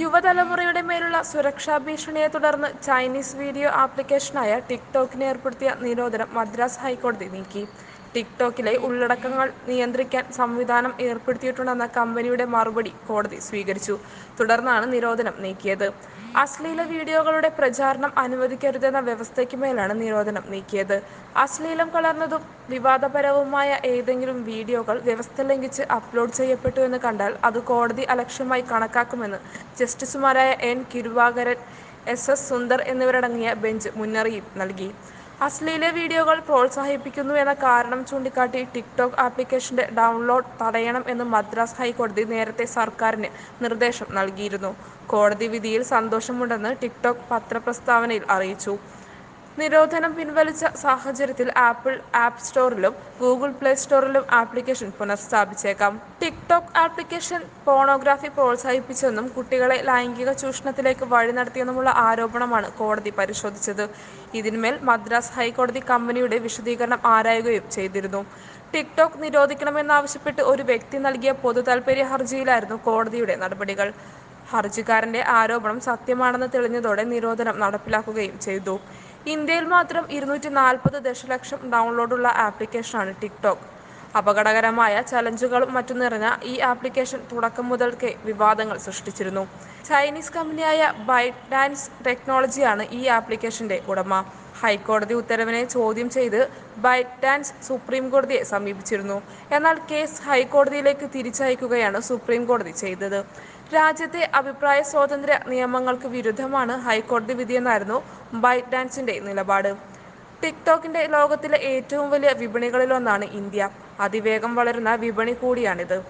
യുവതലമുറയുടെ മേലുള്ള സുരക്ഷാ ഭീഷണിയെ തുടർന്ന് ചൈനീസ് വീഡിയോ ആപ്ലിക്കേഷനായ ടിക്ടോക്കിന് ഏർപ്പെടുത്തിയ നിരോധനം മദ്രാസ് ഹൈക്കോടതി നീക്കി. ടിക്ടോക്കിലെ ഉള്ളടക്കങ്ങൾ നിയന്ത്രിക്കാൻ സംവിധാനം ഏർപ്പെടുത്തിയിട്ടുണ്ടെന്ന കമ്പനിയുടെ മറുപടി കോടതി സ്വീകരിച്ചു. തുടർന്നാണ് നിരോധനം നീക്കിയത്. അശ്ലീല വീഡിയോകളുടെ പ്രചാരണം അനുവദിക്കരുതെന്ന വ്യവസ്ഥയ്ക്ക് മേലാണ് നിരോധനം നീക്കിയത്. അശ്ലീലം കലർന്നതും വിവാദപരവുമായ ഏതെങ്കിലും വീഡിയോകൾ വ്യവസ്ഥ ലംഘിച്ച് അപ്ലോഡ് ചെയ്യപ്പെട്ടു എന്ന് കണ്ടാൽ അത് കോടതി അലക്ഷ്യമായി കണക്കാക്കുമെന്ന് ജസ്റ്റിസുമാരായ N. Kirubakaran S. S. Sundar എന്നിവരടങ്ങിയ ബെഞ്ച് മുന്നറിയിപ്പ് നൽകി. അശ്ലീല വീഡിയോകൾ പ്രോത്സാഹിപ്പിക്കുന്നു എന്ന കാരണം ചൂണ്ടിക്കാട്ടി ടിക്ടോക്ക് ആപ്ലിക്കേഷന്റെ ഡൗൺലോഡ് തടയണം എന്ന് മദ്രാസ് ഹൈക്കോടതി നേരത്തെ സർക്കാരിന് നിർദ്ദേശം നൽകിയിരുന്നു. കോടതി വിധിയിൽ സന്തോഷമുണ്ടെന്ന് ടിക്ടോക്ക് പത്രപ്രസ്താവനയിൽ അറിയിച്ചു. നിരോധനം പിൻവലിച്ച സാഹചര്യത്തിൽ ആപ്പിൾ ആപ്പ് സ്റ്റോറിലും ഗൂഗിൾ പ്ലേ സ്റ്റോറിലും ആപ്ലിക്കേഷൻ പുനഃസ്ഥാപിച്ചേക്കാം. ടിക്ടോക്ക് ആപ്ലിക്കേഷൻ പോണോഗ്രാഫി പ്രോത്സാഹിപ്പിച്ചെന്നും കുട്ടികളെ ലൈംഗിക ചൂഷണത്തിലേക്ക് വഴി നടത്തിയെന്നുമുള്ള ആരോപണമാണ് കോടതി പരിശോധിച്ചത്. ഇതിന്മേൽ മദ്രാസ് ഹൈക്കോടതി കമ്പനിയുടെ വിശദീകരണം ആരായുകയും ചെയ്തിരുന്നു. ടിക്ടോക്ക് നിരോധിക്കണമെന്നാവശ്യപ്പെട്ട് ഒരു വ്യക്തി നൽകിയ പൊതു താൽപര്യ ഹർജിയിലായിരുന്നു കോടതിയുടെ നടപടികൾ. ഹർജിക്കാരന്റെ ആരോപണം സത്യമാണെന്ന് തെളിഞ്ഞതോടെ നിരോധനം നടപ്പിലാക്കുകയും ചെയ്തു. ഇന്ത്യയിൽ മാത്രം ഇരുന്നൂറ്റി നാൽപ്പത് ദശലക്ഷം ഡൗൺലോഡുള്ള ആപ്ലിക്കേഷനാണ് ടിക്ടോക്ക്. അപകടകരമായ ചലഞ്ചുകളും മറ്റും നിറഞ്ഞ ഈ ആപ്ലിക്കേഷൻ തുടക്കം മുതൽക്കേ വിവാദങ്ങൾ സൃഷ്ടിച്ചിരുന്നു. ചൈനീസ് കമ്പനിയായ ബൈറ്റ് ഡാൻസ് ടെക്നോളജിയാണ് ഈ ആപ്ലിക്കേഷന്റെ ഉടമ. ഹൈക്കോടതി ഉത്തരവിനെ ചോദ്യം ചെയ്ത് ബൈറ്റ് ഡാൻസ് സുപ്രീം കോടതിയെ സമീപിച്ചിരുന്നു. എന്നാൽ കേസ് ഹൈക്കോടതിയിലേക്ക് തിരിച്ചയക്കുകയാണ് സുപ്രീം കോടതി ചെയ്തത്. രാജ്യത്തെ അഭിപ്രായ സ്വാതന്ത്ര്യ നിയമങ്ങൾക്ക് വിരുദ്ധമാണ് ഹൈക്കോടതി വിധിയെന്നായിരുന്നു ബൈറ്റ് ഡാൻസിന്റെ നിലപാട്. ടിക്ടോക്കിന്റെ ലോകത്തിലെ ഏറ്റവും വലിയ വിപണികളിലൊന്നാണ് ഇന്ത്യ. അതിവേഗം വളരുന്ന വിപണി കൂടിയാണിത്.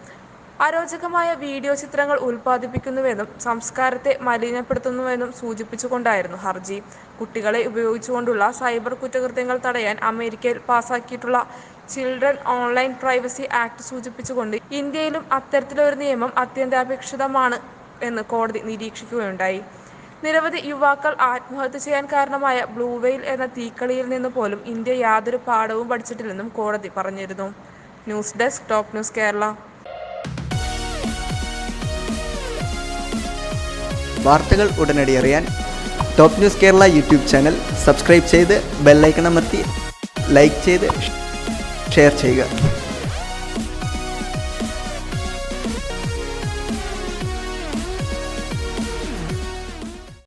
അരോചകമായ വീഡിയോ ചിത്രങ്ങൾ ഉൽപ്പാദിപ്പിക്കുന്നുവെന്നും സംസ്കാരത്തെ മലിനപ്പെടുത്തുന്നുവെന്നും സൂചിപ്പിച്ചുകൊണ്ടായിരുന്നു ഹർജി. കുട്ടികളെ ഉപയോഗിച്ചുകൊണ്ടുള്ള സൈബർ കുറ്റകൃത്യങ്ങൾ തടയാൻ അമേരിക്കയിൽ പാസാക്കിയിട്ടുള്ള ചിൽഡ്രൻ ഓൺലൈൻ പ്രൈവസി ആക്ട് സൂചിപ്പിച്ചുകൊണ്ട് ഇന്ത്യയിലും അത്തരത്തിലൊരു നിയമം അത്യന്താപേക്ഷിതമാണ് എന്ന് കോടതി നിരീക്ഷിക്കുകയുണ്ടായി. നിരവധി യുവാക്കൾ ആത്മഹത്യ ചെയ്യാൻ കാരണമായ ബ്ലൂ വെയിൽ എന്ന തീക്കളിയിൽ നിന്ന് പോലും ഇന്ത്യ യാതൊരു പാഠവും പഠിച്ചിട്ടില്ലെന്നും കോടതി പറഞ്ഞിരുന്നു. News desk top news Kerala. വാർത്തകൾ ഉടനടി അറിയാൻ top news Kerala YouTube channel subscribe ചെയ്ത് ബെല്ലൈക്കൺ അമർത്തി ലൈക്ക് ചെയ്ത് ഷെയർ ചെയ്യുക.